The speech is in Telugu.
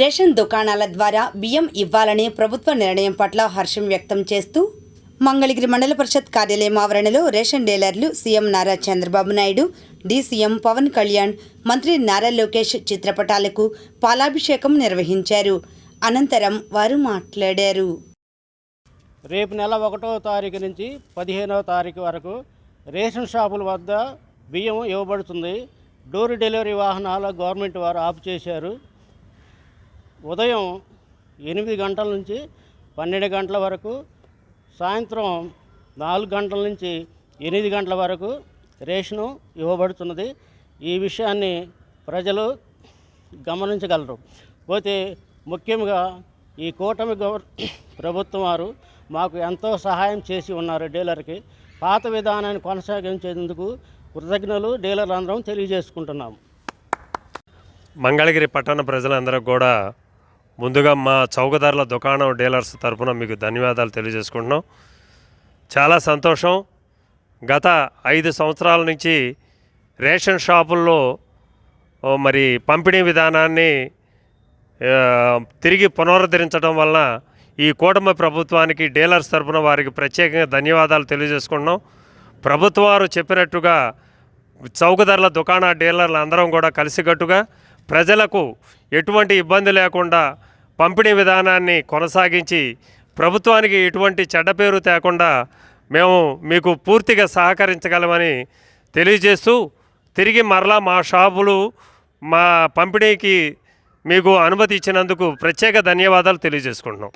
రేషన్ దుకాణాల ద్వారా బియ్యం ఇవ్వాలనే ప్రభుత్వ నిర్ణయం పట్ల హర్షం వ్యక్తం చేస్తూ మంగళగిరి మండల పరిషత్ కార్యాలయం ఆవరణలో ration dealers CM Nara Chandrababu Naidu DCM Pawan Kalyan మంత్రి నారా లోకేష్ చిత్రపటాలకు పాలాభిషేకం నిర్వహించారు. అనంతరం వారు మాట్లాడారు. రేపు నెల ఒకటో తారీఖు నుంచి పదిహేనవ తారీఖు వరకు రేషన్ షాపుల వద్ద బియ్యం ఇవ్వబడుతుంది. డోర్ డెలివరీ వాహనాల గవర్నమెంట్ వారు ఆపు చేశారు. ఉదయం ఎనిమిది గంటల నుంచి పన్నెండు గంటల వరకు సాయంత్రం నాలుగు గంటల నుంచి ఎనిమిది గంటల వరకు రేషను ఇవ్వబడుతున్నది. ఈ విషయాన్ని ప్రజలు గమనించగలరు. పోతే ముఖ్యంగా ఈ కూటమి గవర్ ప్రభుత్వం వారు మాకు ఎంతో సహాయం చేసి ఉన్నారు డీలర్కి. పాత విధానాన్ని కొనసాగించేందుకు కృతజ్ఞులు డీలర్ అందరం తెలియజేసుకుంటున్నాము మంగళగిరి పట్టణ ప్రజలందరూ కూడా ముందుగా మా చౌకధరల దుకాణం డీలర్స్ తరపున మీకు ధన్యవాదాలు తెలియజేసుకుంటున్నాం. చాలా సంతోషం. గత ఐదు సంవత్సరాల నుంచి రేషన్ షాపుల్లో మరి పంపిణీ విధానాన్ని తిరిగి పునరుద్ధరించడం వలన ఈ కూటమి ప్రభుత్వానికి డీలర్స్ తరపున వారికి ప్రత్యేకంగా ధన్యవాదాలు తెలియజేసుకుంటున్నాం. ప్రభుత్వం వారు చెప్పినట్టుగా చౌకధరల దుకాణ డీలర్లు అందరం కూడా కలిసికట్టుగా ప్రజలకు ఎటువంటి ఇబ్బంది లేకుండా పంపిణీ విధానాన్ని కొనసాగించి ప్రభుత్వానికి ఎటువంటి చెడ్డ పేరు తేకుండా మేము మీకు పూర్తిగా సహకరించగలమని తెలియజేస్తూ తిరిగి మరలా మా షాపులు మా పంపిణీకి మీకు అనుమతి ఇచ్చినందుకు ప్రత్యేక ధన్యవాదాలు తెలియజేసుకుంటున్నాం.